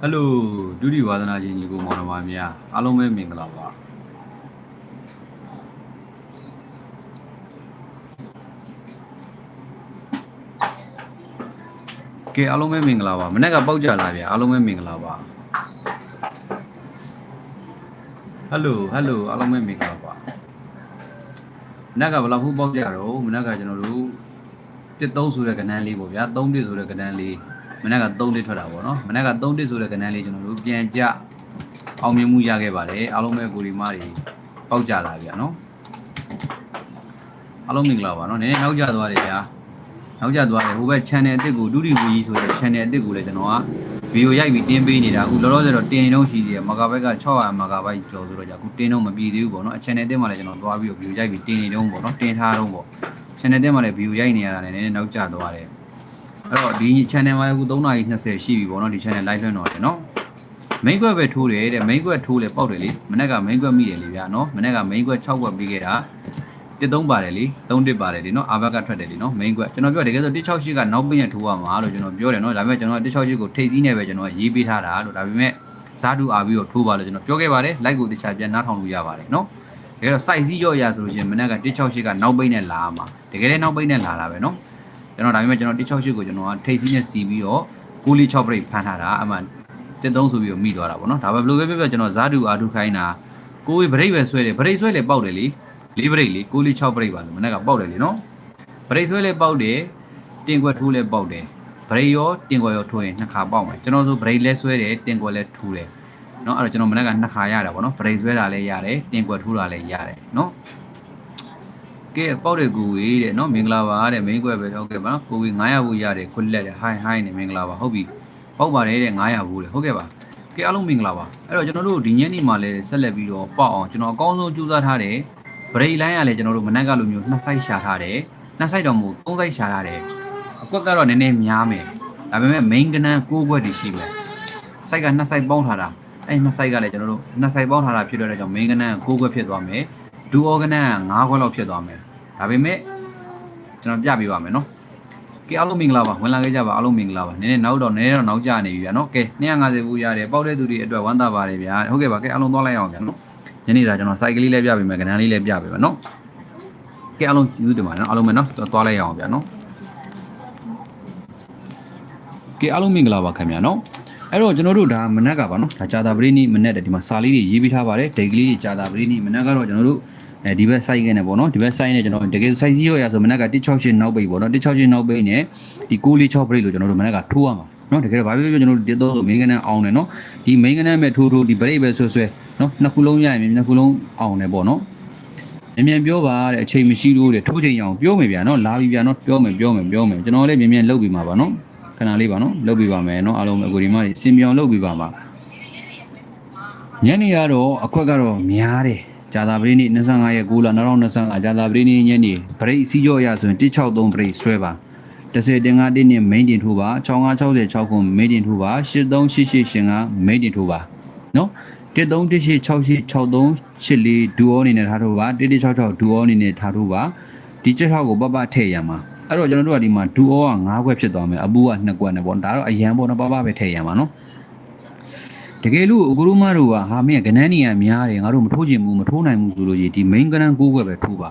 ဟယ်လိုဒုတိဝါသနာရှင်ညီကိုမောင်နှမများအားလုံးပဲမင်္ဂလာပါကဲအားလုံးပဲမင်္ဂလာပါမနေ့ကပေါက်ကြလာဗျာအားလုံးပဲမင်္ဂလာပါဟယ်လိုဟယ်လိုအားလုံးပဲမင်္ဂလာပါမနေ့ကဘယ်လောက်ဖူးပေါက်ကြတော့မနေ့ကကျွန်တော်တို့1 3ဆိုတဲ့ကဏ္ဍလေးပေါ့ဗျာ3တစ်ဆိုတဲ့ကဏ္ဍလေး မနေ့က3တစ်ထွက်တာပေါ့နော်မနေ့က3တစ်ဆိုတဲ့ကဏ္ဍလေးကျွန်တော်တို့ပြန်ကြအောင်မြင်မှုရခဲ့ပါတယ်အားလုံးပဲကိုဒီမတွေပေါက်ကြလာဗျာနော်အားလုံးမင်္ဂလာပါနော်နည်းနည်းနောက်ကျသွားတယ်ဗျာနောက်ကျသွားတယ်ဟိုဘက် channel အစ်စ်ကိုဒုတိယကြီးဆိုတဲ့ channel အစ်စ်ကိုလည်းကျွန်တော်ကဗီဒီယိုရိုက်ပြီးတင်ပေးနေတာအခုလောလောဆယ်တော့တင်နေတော့ရှိသေးတယ်မဂါဘက်က600မဂါဘိုက်ကျော်ဆိုတော့じゃအခုတင်တော့မပြည်သေးဘူးပေါ့နော်အ channel အစ်စ်မှာလည်းကျွန်တော်သွားပြီးဗီဒီယိုရိုက်ပြီးတင်နေတော့ပေါ့နော်တင်ထားတော့ပေါ့ channel အစ်စ်မှာလည်းဗီဒီယိုရိုက်နေရတာလည်းနည်းနည်းနောက်ကျသွားတယ် အဲ့တော့ဒီ channel မှာအခု320ရှိပြီပေါ့နော်ဒီ channel live လွှင့်တော့တယ်နော် main ကွက်ပဲထိုးတယ်တဲ့ main ကွက်ထိုးလေပေါက်တယ်လေမနေ့က main ကွက်မိတယ်လေဗျာနော်မနေ့က main ကွက်6ကွက်ပြီးခဲ့တာတစ်သုံးပါတယ်လေသုံးတစ်ပါတယ်လေနော်အာဘက်ကထွက်တယ်လေနော် main ကွက်ကျွန်တော်ပြောတကယ်ဆို168ကနောက်ပင်းရထိုးရမှာလို့ကျွန်တော်ပြောတယ်နော်ဒါပေမဲ့ကျွန်တော်168ကိုထိပ်စည်းနေပဲကျွန်တော်ရေးပေးထားတာလို့ဒါပေမဲ့ဇာတူအာပြီးတော့ထိုးပါလို့ကျွန်တော်ပြောခဲ့ပါတယ် like ကိုတခြားပြန်နားထောင်လို့ရပါတယ်နော်တကယ်တော့ size စည်းရော့ရဆိုလို့ရှိရင်မနေ့က168ကနောက်ပင်းနဲ့လာမှာတကယ်လည်းနောက်ပင်းနဲ့လာတာပဲနော် ကျွန်တော်ဒါပေမဲ့ကျွန်တော်168ကိုကျွန်တော်ကထိပ်စည်းနဲ့စီးပြီးတော့ကိုလီ6 break ဖမ်းထားတာအမှန်တစ်သုံးဆိုပြီးတော့မိသွားတာပေါ့နော်ဒါပဲဘယ်လိုပဲပြောပြောကျွန်တော်ဇာတူအာတူခိုင်းတာကိုယ်ဘရိတ်ပဲဆွဲတယ်ဘရိတ်ဆွဲလေပေါက်တယ်လေလေးဘရိတ်လေကိုလီ6ဘရိတ်ပါလို့မနေ့ကပေါက်တယ်လေနော်ဘရိတ်ဆွဲလေပေါက်တယ်တင်ကွက်ထိုးလေပေါက်တယ်ဘရိတ်ရောတင်ကွက်ရောထိုးရင်နှစ်ခါပေါက်မယ်ကျွန်တော်ဆိုဘရိတ်လဲဆွဲတယ်တင်ကွက်လဲထိုးတယ်နော်အဲ့တော့ကျွန်တော်မနေ့ကနှစ်ခါရတာပေါ့နော်ဘရိတ်ဆွဲတာလည်းရတယ်တင်ကွက်ထိုးတာလည်းရတယ်နော် ကဲပေါက်တယ်ကိုဝေးတဲ့နော်မင်္ဂလာပါတဲ့မင်းကွက်ပဲဟုတ်ကဲ့ပါနော်ကိုဝေး900ဘူးရတယ်ခွလက်တယ်ဟိုင်းဟိုင်းနေမင်္ဂလာပါဟုတ်ပြီဟုတ်ပါတယ်တဲ့900ဘူးလေဟုတ်ကဲ့ပါကဲအားလုံးမင်္ဂလာပါအဲ့တော့ကျွန်တော်တို့ဒီညနေမှာလည်းဆက်လက်ပြီးတော့ပေါက်အောင်ကျွန်တော်အကောင်းဆုံးကြိုးစားထားတယ်ဗရိတ်လိုင်းကလည်းကျွန်တော်တို့မနက်ကလိုမျိုးနှစ်ဆိုင်ရှာထားတယ်နှစ်ဆိုင်တော့မဟုတ်သုံးဆိုင်ရှာထားတယ်အကွက်ကတော့နည်းနည်းများမယ်ဒါပေမဲ့ main ကနန်း6ခွက်တည်ရှိမယ်စိုက်ကနှစ်ဆိုင်ပေါင်းထားတာအဲ့နှစ်ဆိုင်ကလည်းကျွန်တော်တို့နှစ်ဆိုင်ပေါင်းထားတာဖြစ်တဲ့ကြောင့် main ကနန်း6ခွက်ဖြစ်သွားမယ်ဒူအောကနန်းက9ခွက်လောက်ဖြစ်သွားမယ် ဒါပေမဲ့ကျွန်တော်ပြပေးပါမယ်နော်ကဲအားလုံးမင်္ဂလာပါဝင်လာခဲ့ကြပါအားလုံးမင်္ဂလာပါနည်းနည်းနောက်တော့နည်းနည်းတော့နောက်ကျနေပြီဗျာနော်ကဲ250ဘူးရတယ်ပေါက်တဲ့သူတွေအတွက်ဝမ်းသာပါတယ်ဗျာဟုတ်ကဲ့ပါကဲအားလုံးသွားလိုက်အောင်ဗျာနော်ညနေစာကျွန်တော်စိုက်ကလေးလည်းပြပေးမယ်ကဏ္ဍလေးလည်းပြပေးပါနော်ကဲအားလုံးကျေးဇူးတင်ပါတယ်နော်အားလုံးပဲနော်သွားလိုက်အောင်ဗျာနော်ကဲအားလုံးမင်္ဂလာပါခင်ဗျာနော်အဲ့တော့ကျွန်တော်တို့ဒါမနက်ကပါနော်ဒါဂျာတာပရိနိမနက်တဲ့ဒီမှာစာလေးတွေရေးပေးထားပါတယ်ဒိတ်ကလေးတွေဂျာတာပရိနိမနက်ကတော့ကျွန်တော်တို့ အဲဒီဘက် site ကနေပေါ့နော်ဒီဘက် site နဲ့ကျွန်တော်တကယ် site 0ရဆိုမနက်က168နောက်ပိတ်ပေါ့နော်168နောက်ပိတ်နဲ့ဒီ646 break လို့ကျွန်တော်တို့မနက်ကထိုးရမှာနော်တကယ်ဘာဖြစ်ဖြစ်ကျွန်တော်တို့ဒီတော့ဆို main ကနေအောင်တယ်နော်ဒီ main ကနေမဲ့ထိုးထိုးဒီ break ပဲဆွဲဆွဲနော်နှစ်ခုလုံးရရင်နှစ်ခုလုံးအောင်တယ်ပေါ့နော်မြန်မြန်ပြောပါတဲ့အချိန်မရှိလို့တဲ့ထိုးချိန်အောင်ပြောမယ်ဗျာနော်လာပြီဗျာနော်ပြောမယ်ပြောမယ်ပြောမယ်ကျွန်တော်လည်းမြန်မြန်လုပ်ပြီးမှာပါနော်ခဏလေးပါနော်လုပ်ပြီးပါမယ်နော်အားလုံးအကူဒီမတွေစင်ပြောင်လုပ်ပြီးပါမှာညနေကတော့အခွက်ကတော့များတယ် ဂျာသာပရိနေ့25ရက်9လ2025ဂျာသာပရိနေ့ညနေဘရိတ်စီးကြောရဆိုရင်163ဘရိတ်ဆွဲပါ10တင်5တင်းနဲ့ main တင်ထိုးပါ6566ခု main တင်ထိုးပါ838885 main တင်ထိုးပါနော်1318686384ဒူအောအနေနဲ့ထားထိုးပါ1166ဒူအောအနေနဲ့ထားထိုးပါဒီချက်6ကိုပပထည့်ရမှာအဲ့တော့ကျွန်တော်တို့ကဒီမှာဒူအောက9ခွက်ဖြစ်သွားမယ်အပူက2ခွက်နဲ့ပေါ့ဒါတော့အရန်ပေါ့နော်ပပပဲထည့်ရမှာနော် တကယ်လို့အကူရမတို့ကဟာမင်းကကနန်းနေရများတယ်ငါတို့မထိုးချင်ဘူးမထိုးနိုင်ဘူးဆိုလို့ကြီးဒီ main ကနန်းကိုးခွက်ပဲထိုးပါ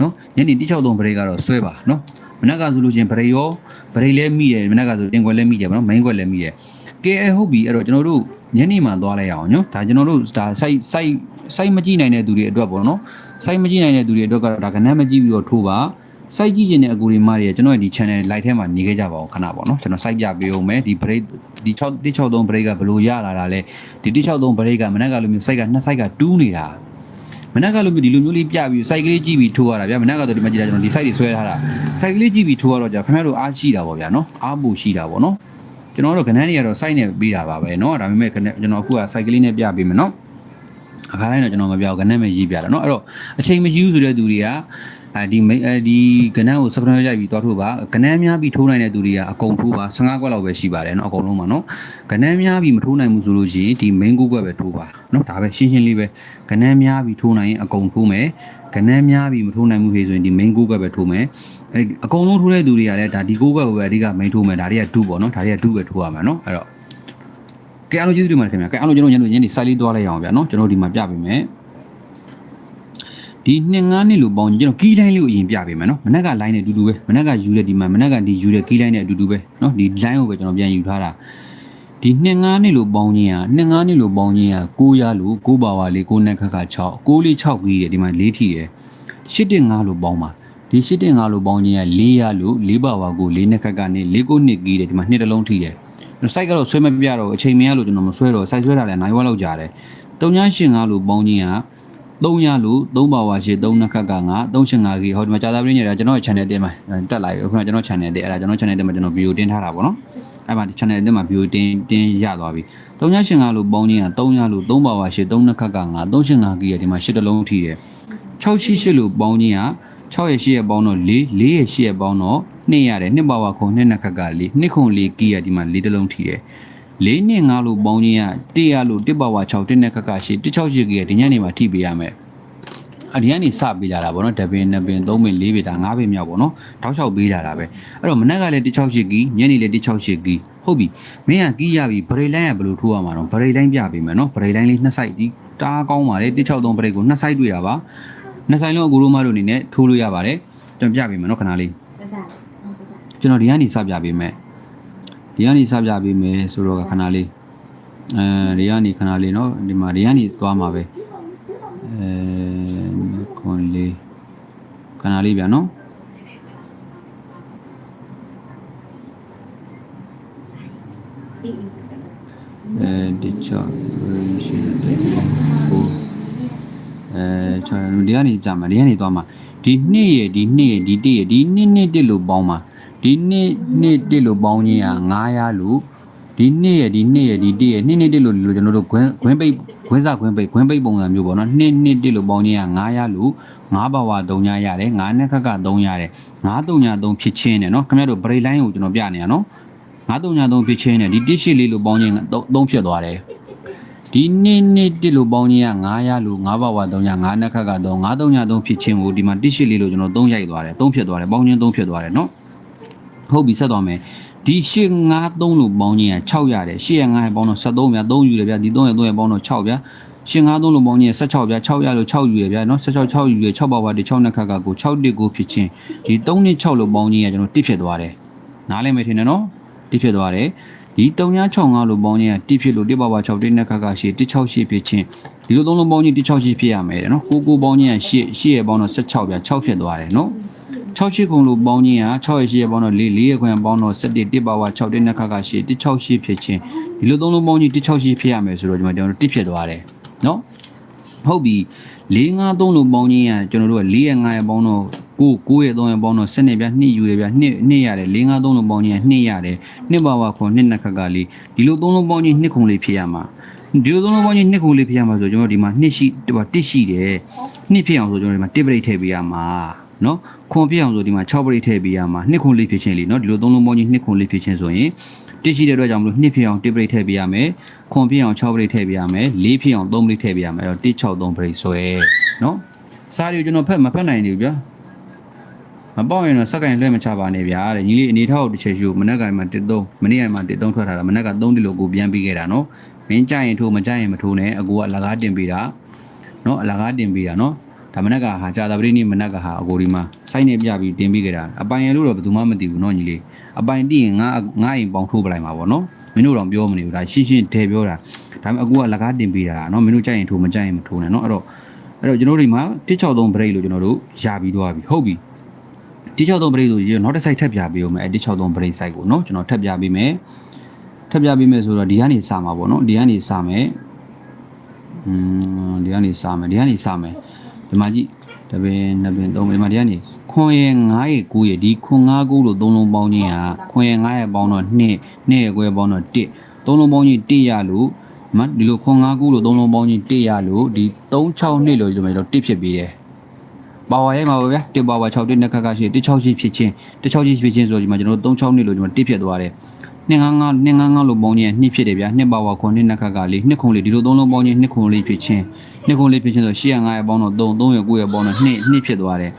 နော်ညနေ163ဘရိတ်ကတော့ဆွဲပါနော်မနက်ကဆိုလို့ချင်းဘရိတ်ရောဘရိတ်လည်းမိတယ်မနက်ကဆိုတင်ခွက်လည်းမိတယ်ဗောနော် main ခွက်လည်းမိတယ်ကဲဟုတ်ပြီအဲ့တော့ကျွန်တော်တို့ညနေမှသွားလိုက်အောင်နော်ဒါကျွန်တော်တို့ဒါ site site site မကြည့်နိုင်တဲ့သူတွေအတွက်ပေါ့နော် site မကြည့်နိုင်တဲ့သူတွေအတွက်ကတော့ဒါကနန်းမကြည့်ပြီးတော့ထိုးပါ site ကြည့်ခြင်းတဲ့အကူတွေမတွေကျွန်တော်ရဲ့ဒီ channel live ထဲမှာနေခဲ့ကြပါအောင်ခဏပေါ့နော်ကျွန်တော် site ပြပေးအောင်မယ်ဒီ break ဒီ6 163 break ကဘယ်လိုရလာတာလဲဒီ163 break ကမနက်ကလိုမျိုး site ကနှစ် site ကတူးနေတာမနက်ကလိုမျိုးဒီလိုမျိုးလေးပြပြီး site ကလေးကြည့်ပြီးထိုးရတာဗျာမနက်ကတော့ဒီမှာကြည့်တာကျွန်တော်ဒီ site တွေဆွဲထားတာ site ကလေးကြည့်ပြီးထိုးရတော့ကြာခင်ဗျားတို့အားရှိတာပေါ့ဗျာနော်အားပူရှိတာပေါ့နော်ကျွန်တော်တို့ကဏ္ဍတွေကတော့ site နဲ့ပြီးတာပါပဲเนาะဒါပေမဲ့ကျွန်တော်အခုက site ကလေးနဲ့ပြပေးမယ်เนาะအခါတိုင်းတော့ကျွန်တော်မပြောကဏ္ဍမဲ့ရေးပြတာเนาะအဲ့တော့အချိန်မရှိဘူးဆိုတဲ့သူတွေက အဲဒီမိတ်အဲဒီကနန်းကိုစကရရိုက်ပြီးသွားထိုးပါကနန်းများပြီးထိုးနိုင်တဲ့သူတွေကအကုန်ထိုးပါ15ကွက်လောက်ပဲရှိပါတယ်နော်အကုန်လုံးပါနော်ကနန်းများပြီးမထိုးနိုင်ဘူးဆိုလို့ရှိရင်ဒီ main ကွက်ပဲထိုးပါနော်ဒါပဲရှင်းရှင်းလေးပဲကနန်းများပြီးထိုးနိုင်ရင်အကုန်ထိုးမယ်ကနန်းများပြီးမထိုးနိုင်ဘူးဟေးဆိုရင်ဒီ main ကွက်ပဲထိုးမယ်အဲအကုန်လုံးထိုးတဲ့သူတွေကလည်းဒါဒီကိုကွက်ကိုပဲအဓိက main ထိုးမယ်ဒါတွေကဒုပေါ့နော်ဒါတွေကဒုပဲထိုးရမှာနော်အဲ့တော့ကဲအားလုံးကျေးဇူးတင်ပါတယ်ခင်ဗျာကဲအားလုံးကျွန်တော်ညနေညနေ site လေးသွားလိုက်ရအောင်ဗျာနော်ကျွန်တော်ဒီမှာပြပေးမယ် ဒီနှစ်ငါးနှစ်လို့ပေါင်းကျွန်တော်ကီးတိုင်းလေးကိုအရင်ပြပေးမယ်နော်မနက်က line နဲ့အတူတူပဲမနက်ကယူတဲ့ဒီမှာမနက်ကဒီယူတဲ့ကီးတိုင်းနဲ့အတူတူပဲနော်ဒီ line ကိုပဲကျွန်တော်ပြန်ယူထားတာဒီနှစ်ငါးနှစ်လို့ပေါင်းခြင်းဟာနှစ်ငါးနှစ်လို့ပေါင်းခြင်းဟာ9ရလို့9ပါဝါလေး9နဲ့ခက်ခါ6 9လေး6ကြီးတယ်ဒီမှာ4ထီတယ်815လို့ပေါင်းပါဒီ815လို့ပေါင်းခြင်းက4ရလို့4ပါဝါကို4နဲ့ခက်ကနေ4ကို2ကြီးတယ်ဒီမှာနှစ်တလုံးထီတယ် site ကတော့ဆွဲမပြတော့အချိန်မရလို့ကျွန်တော်မဆွဲတော့ site ဆွဲတာလည်း9ဝက်လောက်ကြာတယ်385လို့ပေါင်းခြင်းက 3ရလို့3ပါဝါရှိ3နှစ်ခက်က9 385ကြီးဟောဒီမှာကြာသာပရင်းနေတာကျွန်တော်ရဲ့ channel တင်မှာတက်လာပြီခုနကကျွန်တော် channel တင်အဲ့ဒါကျွန်တော် channel တင်မှာကျွန်တော် video တင်ထားတာပေါ့နော်အဲ့မှာဒီ channel တင်မှာ video တင်တင်ရသွားပြီ3985လို့ပေါင်းခြင်းက3ရလို့3ပါဝါရှိ3နှစ်ခက်က9 385ကြီးရဲ့ဒီမှာ8တလုံးထိတယ်688လို့ပေါင်းခြင်းက6ရဲ့8ရဲ့ပေါင်းတော့4 4ရဲ့8ရဲ့ပေါင်းတော့2ရတယ်2ပါဝါခုံ2နှစ်ခက်က4 2ခုံ4ကီးရဒီမှာ4တလုံးထိတယ် ၄နှစ်၅လို့ပေါင်းခြင်းက1ရလို့1ပါဝါ6တစ်နဲ့ခက်ခါရှိ168ကြီးရဒီညနေမှာထိပေးရမယ်အဒီကနေစပေးကြတာဗောနော်တပင်နှစ်ပင်သုံးပင်လေးပင်ဒါငါးပင်မြောက်ဗောနော်တောက်လျှောက်ပေးတာတာပဲအဲ့တော့မနက်ကလည်း168ကြီးညနေလည်း168ကြီးဟုတ်ပြီမင်းကကြီးရပြီဗရိတ်လိုင်းကဘယ်လိုထိုးရမှာတော့ဗရိတ်လိုင်းပြပေးမယ်နော်ဗရိတ်လိုင်းလေးနှစ်ဆိုင်ဒီတားကောင်းပါလေ163ဗရိတ်ကိုနှစ်ဆိုင်တွေ့တာပါနှစ်ဆိုင်လုံးအကူရိုးမတို့အနေနဲ့ထိုးလို့ရပါတယ်ကျွန်တော်ပြပေးမယ်နော်ခဏလေးကျွန်တော်ဒီကနေစပြပေးမယ် ဒီကနေစပြပေးမယ်ဆိုတော့ခဏလေးအဲဒီကနေခဏလေးเนาะဒီမှာဒီကနေသွားမှာပဲအဲခွန်လေးခဏလေးဗျာเนาะအဲဒီချောရှိတယ်ဟိုအဲချောဒီကနေကြမှာဒီကနေသွားမှာဒီနှစ်ရဒီနှစ်ရဒီတစ်ရဒီနှစ်နှစ်တစ်လို့ပေါင်းမှာ ဒီနှစ်နှစ်တစ်လို့ပေါင်းခြင်းက900လို့ဒီနှစ်ရဲ့ဒီနှစ်ရဲ့ဒီတစ်ရဲ့နှစ်နှစ်တစ်လို့လို့ကျွန်တော်တို့ခွင်းခွင်းပိတ်ခွင်းစခွင်းပိတ်ခွင်းပိတ်ပုံစံမျိုးပေါ့နော်နှစ်နှစ်တစ်လို့ပေါင်းခြင်းက900လို့9ဘဝ3ညရတယ်9နှစ်ခက်က3ရတယ်9 3ည3ဖြစ်ချင်းနဲ့နော်ခင်ဗျားတို့ break line ကိုကျွန်တော်ပြနေရနော်9 3ည3ဖြစ်ချင်းနဲ့ဒီတစ်ရှိလေးလို့ပေါင်းခြင်း3ဖြစ်သွားတယ်ဒီနေ့နေ့တစ်လို့ပေါင်းခြင်းက900လို့9ဘဝ3ည9နှစ်ခက်ကတော့9 3ည3ဖြစ်ချင်းကိုဒီမှာတစ်ရှိလေးလို့ကျွန်တော်3ရိုက်သွားတယ်3ဖြစ်သွားတယ်ပေါင်းခြင်း3ဖြစ်သွားတယ်နော် ဟုတ်ပြီဆက်သွားမယ်ဒီ853လို့ပေါင်းခြင်းက6ရတယ်805ရဲ့ပေါင်းတော့73ဗျာ3ယူတယ်ဗျာဒီ3ရဲ့3ရဲ့ပေါင်းတော့6ဗျာ853လို့ပေါင်းခြင်း16ဗျာ6ရလို့6ယူတယ်ဗျာနော်16 6ယူတယ်6ပါပါဒီ6နှစ်ခါကကို6တစ်ကိုဖြစ်ခြင်းဒီ3နဲ့6လို့ပေါင်းခြင်းကကျွန်တော်1ဖြစ်သွားတယ်နားလည်မယ်ထင်တယ်နော်1ဖြစ်သွားတယ်ဒီ3965လို့ပေါင်းခြင်းက1ဖြစ်လို့1ပါပါ6တစ်နှစ်ခါကရှိ168ဖြစ်ခြင်းဒီလို3လုံးပေါင်းခြင်း168ဖြစ်ရမယ်တဲ့နော်9 9ပေါင်းခြင်းက8 8ရဲ့ပေါင်းတော့16ဗျာ6ဖြစ်သွားတယ်နော် 68ခုလို့ပေါင်းခြင်းက6ရဲ့8ရဲ့ပေါင်းတော့4 4ရဲ့ခွဲပေါင်းတော့17 1ပါပါ6တစ်နဲ့ခါခါရှိ168ဖြစ်ချင်းဒီလိုသုံးလုံးပေါင်းခြင်း168ဖြစ်ရမယ်ဆိုတော့ဒီမှာကျွန်တော်တို့1ဖြစ်သွားတယ်နော်ဟုတ်ပြီ4 5 3လို့ပေါင်းခြင်းကကျွန်တော်တို့က4ရဲ့5ရဲ့ပေါင်းတော့ကို9ရဲ့3ရဲ့ပေါင်းတော့7နဲ့ဗျ2ယူရဗျ2 2ရတယ်4 5 3လို့ပေါင်းခြင်းက2ရတယ်2ပါပါခွန်2နှစ်ခက်ကလေးဒီလို3လုံးပေါင်းခြင်း2ခုလေးဖြစ်ရမှာဒီလို3လုံးပေါင်းခြင်း2ခုလေးဖြစ်ရမှာဆိုကျွန်တော်ဒီမှာ2ရှိဒီမှာ1ရှိတယ်2ဖြစ်အောင်ဆိုကျွန်တော်ဒီမှာ1ပရိတ်ထည့်ပေးရမှာ နော်ခွန်ဖြစ်အောင်ဆိုဒီမှာ6ပရိတ်ထည့်ပေးရမှာ2ခုလေးဖြစ်ခြင်းလေးနော်ဒီလို3လုံးပေါင်းခြင်း2ခုလေးဖြစ်ခြင်းဆိုရင်တစ်ရှိတဲ့အတွက်ကြောင့်မလို့2ဖြစ်အောင်1ပရိတ်ထည့်ပေးရမယ်ခွန်ဖြစ်အောင်6ပရိတ်ထည့်ပေးရမယ်4ဖြစ်အောင်3ပရိတ်ထည့်ပေးရမယ်အဲ့တော့1 6 3ပရိတ်ဆွဲနော်စားရီကိုကျွန်တော်ဖက်မဖက်နိုင်နေဘူးဗျာမပေါက်ရင်တော့စက်ကင်လွှဲမချပါနဲ့ဗျာတဲ့ညီလေးအနေထားကိုတစ်ချက်ယူမနက်ကင်မှာ13မနေ့ကင်မှာ13ထွက်ထားတာမနက်က3ဒီလိုကိုပြန်ပြီးခဲ့တာနော်မင်းကြရင်ထိုးမကြရင်မထိုးနဲ့အကူကအလကားတင်ပေးတာနော်အလကားတင်ပေးတာနော် ဒါမနက်ကဟာကြာတာပရိနိမနက်ကဟာအကိုဒီမှာစိုက်နေပြပြီးတင်ပြီးခဲ့တာအပိုင်ရလို့တော့ဘယ်သူမှမသိဘူးနော်ညီလေးအပိုင်တည်ရင်ငါငါအိမ်ပေါင်ထိုးပလိုက်မှာပေါ့နော်မင်းတို့တော့ပြောမနေဘူးဒါရှင်းရှင်းတဲပြောတာဒါပေမဲ့အကူကလကားတင်ပေးတာနော်မင်းတို့ကြရင်ထိုးမကြရင်မထိုးနဲ့နော်အဲ့တော့အဲ့တော့ကျွန်တော်တို့ဒီမှာ163 break လို့ကျွန်တော်တို့ရပြီးသွားပြီဟုတ်ပြီ 163 break ဆိုရင်နောက်တစ် site ထပ်ပြပေးဦးမယ်အဲ163 break site ကိုเนาะကျွန်တော်ထပ်ပြပေးမယ်ထပ်ပြပေးမယ်ဆိုတော့ဒီကနေစမှာပေါ့เนาะဒီကနေစမယ်อืมဒီကနေစမယ်ဒီကနေစမယ် ဒီမှာကြည့်တပင်နှစ်ပင်သုံးပင်ဒီမှာဒီကနေခွန်ရဲ့9ရဲ့9ရဲ့ဒီခွန်9ကိုလို့သုံးလုံးပေါင်းခြင်းဟာခွန်ရဲ့9ရဲ့ပေါင်းတော့2 2ရဲ့ကွဲပေါင်းတော့1သုံးလုံးပေါင်းခြင်း1ရလို့မဒီလိုခွန်9ကိုလို့သုံးလုံးပေါင်းခြင်း1ရလို့ဒီ362လို့ဒီမှာတော့1ဖြစ်ပြီးတယ်ပါဝါရိုက်မှာပါဗျာ1ပါဝါ6တစ်နဲ့ခက်ခါရှိ168ဖြစ်ချင်း168ဖြစ်ချင်းဆိုတော့ဒီမှာကျွန်တော်တို့36နှစ်လို့ဒီမှာ1ဖြစ်သွားတယ် 255 255လို့ပေါင်းခြင်း2ဖြစ်တယ်ဗျာ2ပါဝါခွန်2နဲ့ခက်ကလေး2ခုလေးဒီလိုသုံးလုံးပေါင်းခြင်း2ခုလေးဖြစ်ချင်း2ခုလေးဖြစ်ချင်းဆို805ရဲ့ပေါင်းတော့3 3ရဲ့9ရဲ့ပေါင်းတော့2 2ဖြစ်သွားတယ်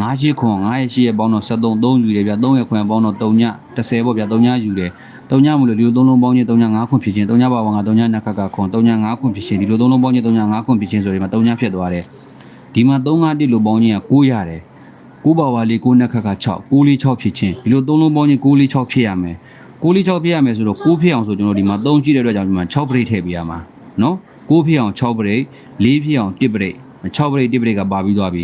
9ရှိခွန်9ရဲ့ရှိရဲ့ပေါင်းတော့73 3ယူတယ်ဗျာ3ရဲ့ခွန်ပေါင်းတော့3ည30ပေါ့ဗျာ3ညယူတယ်တုံညမလို့ဒီလိုသုံးလုံးပေါင်းချင်းတုံည5ခွန်ဖြစ်ချင်းတုံညပါဝါငါတုံညနှစ်ခက်ကခွန်တုံည5ခွန်ဖြစ်ချင်းဒီလိုသုံးလုံးပေါင်းချင်းတုံည5ခွန်ဖြစ်ချင်းဆိုရင်မှာတုံညဖြစ်သွားတယ်ဒီမှာ3 5တိလို့ပေါင်းချင်းက9ရတယ်9ပါဝါလေး9နှစ်ခက်က6 9လေး6ဖြစ်ချင်းဒီလိုသုံးလုံးပေါင်းချင်း9လေး6ဖြစ်ရမယ် 9လေး6ဖြစ်ရမယ်ဆိုတော့9ဖြစ်အောင်ဆိုကျွန်တော်ဒီမှာ3ကြည့်တဲ့အတွက်ကြောင့်ဒီမှာ6ပရိတ်ထည့်ပေးရမှာနော်9ဖြစ်အောင်6ပရိတ်4ဖြစ်အောင်1ပရိတ်6ပရိတ်1ပရိတ်ကပါပြီးသွားပြီ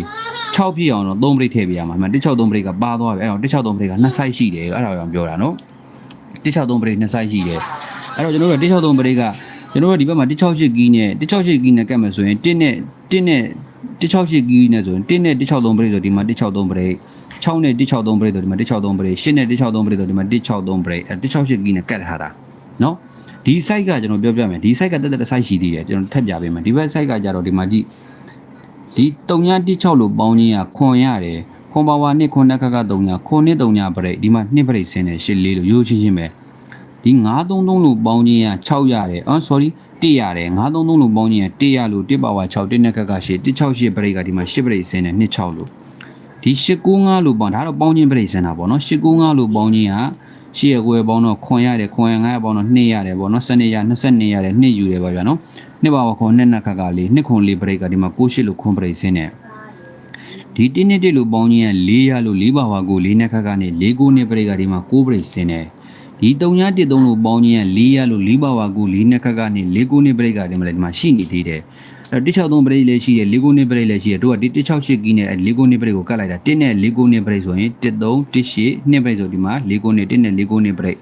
6ဖြစ်အောင်တော့3ပရိတ်ထည့်ပေးရမှာဒီမှာ163ပရိတ်ကပါသွားပြီအဲ့တော့163ပရိတ်က2 site ရှိတယ်အဲ့ဒါကိုပြောတာနော်163ပရိတ်နှစ်ဆိုင်ရှိတယ်အဲ့တော့ကျွန်တော်တို့163ပရိတ်ကကျွန်တော်တို့ဒီဘက်မှာ168ကီးနဲ့168ကီးနဲ့ကတ်မယ်ဆိုရင်1နဲ့1နဲ့168ကီးနဲ့ဆိုရင်1နဲ့163ပရိတ်ဆိုဒီမှာ163ပရိတ် 6နဲ့163ပရိတ်ဆိုဒီမှာ163ပရိတ်8နဲ့163ပရိတ်ဆိုဒီမှာ163ပရိတ်အဲ168ကီးနဲ့ကတ်ထားတာနော်ဒီ site ကကျွန်တော်ပြောပြမယ်ဒီ site ကတက်တက် site ရှိသေးတယ်ကျွန်တော်ထပ်ပြပေးမယ်ဒီဘက် site ကကြတော့ဒီမှာကြည့်ဒီ316လို့ပေါင်းခြင်းကခွန်ရတယ်ခွန်ပါဝါနှစ်ခွန်နှစ်ခက်က3ခွန်နှစ်3ပရိတ်ဒီမှာနှစ်ပရိတ်ဆင်းတယ်8လေးလို့ရိုးချင်းချင်းပဲဒီ933လို့ပေါင်းခြင်းက6ရတယ်အော် sorry 1ရတယ်933လို့ပေါင်းခြင်းက1ရလို့1ပါဝါ6 1နဲ့ခက်က8 168ပရိတ်ကဒီမှာ8ပရိတ်ဆင်းတယ်26လို့ ဒီ895လို့ပေါင်းဒါတော့ပေါင်းခြင်းပရိတ်ဆင်းတာပေါ့နော်895လို့ပေါင်းခြင်းကရှေ့ရကိုယ်ပေါင်းတော့ခွန်ရတယ်ခွန်ရ9ရပေါင်းတော့2ရတယ်ပေါ့နော်12ရ22ရတယ်2ယူတယ်ပါဗျာနော်2ပါဝါခွန်2နဲ့ခက်ကလေး2ခွန်4ပရိတ်ကဒီမှာ68လို့ခွန်ပရိတ်ဆင်းတယ်ဒီ1နှစ်1လို့ပေါင်းခြင်းက4ရလို့4ပါဝါကို4နဲ့ခက်ကနေ4ကိုနှစ်ပရိတ်ကဒီမှာ6ပရိတ်ဆင်းတယ်ဒီ313လို့ပေါင်းခြင်းက4ရလို့4ပါဝါကူ4နှစ်ခက်ကနေ4ခုနှစ်ပရိတ်ကတည်းကလည်းဒီမှာရှိနေသေးတယ်အဲ့ 163ပရိတ်လည်းရှိတယ်4ခုနှစ်ပရိတ်လည်းရှိတယ်တို့ကဒီ168ကီးနဲ့4ခုနှစ်ပရိတ်ကိုကတ်လိုက်တာ1နဲ့4ခုနှစ်ပရိတ်ဆိုရင်13 18နှစ်ပရိတ်ဆိုဒီမှာ4ခုနှစ်1နဲ့4ခုနှစ်ပရိတ်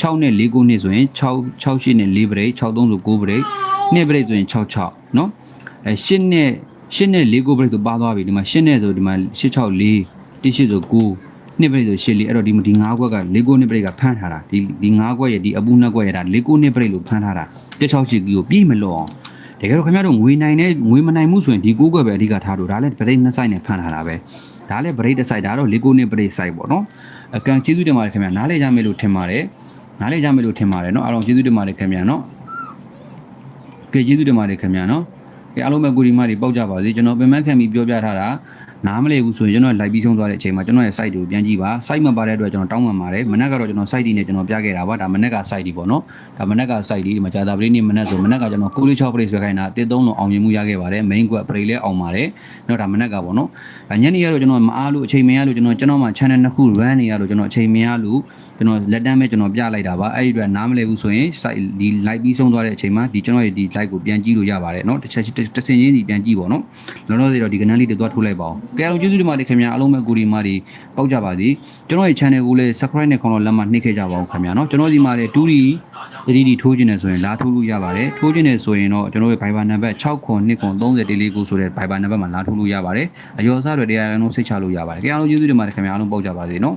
6နဲ့4ခုနှစ်ဆိုရင်6 68နဲ့4ပရိတ်63ဆို9ပရိတ်နှစ်ပရိတ်ဆိုရင်66เนาะအဲ8နဲ့8နဲ့4ခုပရိတ်ဆိုပါသွားပြီဒီမှာ8နဲ့ဆိုဒီမှာ864 18ဆို9နှစ်ပရိတ်ဆိုရှစ်လေးအဲ့တော့ဒီဒီ၅ခွက်က၄ခုနှစ်ပရိတ်ကဖမ်းထားတာဒီဒီ၅ခွက်ရဲ့ဒီအပူနှစ်ခွက်ရဲ့ဒါ၄ခုနှစ်ပရိတ်လို့ဖမ်းထားတာတက်6ချီကီကိုပြီးမလွတ်အောင် တကယ်တော့ခင်ဗျားတို့ငွေနိုင်နဲ့ငွေမနိုင်မှုဆိုရင်ဒီကိုခွက်ပဲအဓိကထားလို့ဒါလည်းပရိတ်နှစ်ဆိုင်နဲ့ဖမ်းထားတာပဲဒါလည်းပရိတ်တစ်ဆိုင်ဒါတော့၄ခုနှစ်ပရိတ်ဆိုင်ပေါ့နော်အကန်ကျေးဇူးတင်ပါတယ်ခင်ဗျာနားလေကြမယ်လို့ထင်ပါတယ်နားလေကြမယ်လို့ထင်ပါတယ်နော်အားလုံးကျေးဇူးတင်ပါတယ်ခင်ဗျာနော်ကဲကျေးဇူးတင်ပါတယ်ခင်ဗျာနော်ကဲအားလုံးပဲကိုဒီမတွေပေါက်ကြပါစေကျွန်တော်ပြင်ပန်းခံပြီးပြောပြထားတာ နားမလည်ဘူးဆိုရင်ကျွန်တော်လိုက်ပြီးဆုံးသွားတဲ့အချိန်မှာကျွန်တော်ရဲ့ site တွေကိုပြန်ကြည့်ပါ site မှာပါတဲ့အတွက်ကျွန်တော်တောင်းပန်ပါတယ်မနက်ကတော့ကျွန်တော် site တွေနဲ့ကျွန်တော်ပြခဲ့တာပါဒါမနက်က site တွေပေါ့နော်ဒါမနက်က site တွေဒီမှာကြာတာပလေးနေ့မနက်ဆိုမနက်ကကျွန်တော်96 play ဆွဲခိုင်းတာတစ်သုံးလုံးအောင်မြင်မှုရခဲ့ပါတယ် main ကွက် play လည်းအောင်ပါတယ်နော်ဒါမနက်ကပေါ့နော်ဒါညနေကတော့ကျွန်တော်မအားလို့အချိန်မရလို့ကျွန်တော်ကျွန်တော်မှာ channel နှစ်ခု run နေရလို့ကျွန်တော်အချိန်မရလို့ ကျွန်တော်လက်တန်းပဲကျွန်တော်ပြလိုက်တာပါအဲ့ဒီအတွက်နားမလည်ဘူးဆိုရင် site ဒီ live ပြီးဆုံးသွားတဲ့အချိန်မှာဒီကျွန်တော်ရဲ့ဒီ live ကိုပြန်ကြည့်လို့ရပါတယ်เนาะတစ်ချက်တစ်စင်ချင်းစီပြန်ကြည့်ပေါ့เนาะလောလောဆယ်တော့ဒီကနန်းလေးတွေသွားထိုးလိုက်ပါအောင်ကဲအောင်ကျေးဇူးတင်ပါတယ်ခင်ဗျာအားလုံးပဲကိုဒီမာဒီပေါက်ကြပါစေကျွန်တော်ရဲ့ channel ကိုလည်း subscribe နဲ့ခေါင်းတော့လက်မနှိပ်ခဲ့ကြပါဦးခင်ဗျာเนาะကျွန်တော်ဒီမှာလည်း2ဒီ3ဒီထိုးခြင်းနဲ့ဆိုရင်လာထိုးလို့ရပါတယ်ထိုးခြင်းနဲ့ဆိုရင်တော့ကျွန်တော်ရဲ့ Viber နံပါတ်6ခွန်2ခွန်30တေးလေးကိုဆိုတဲ့ Viber နံပါတ်မှာလာထိုးလို့ရပါတယ်အယောစားတွေတရားလုံးစိတ်ချလို့ရပါတယ်ကဲအားလုံးကျေးဇူးတင်ပါတယ်ခင်ဗျာအားလုံးပေါက်ကြပါစေเนาะ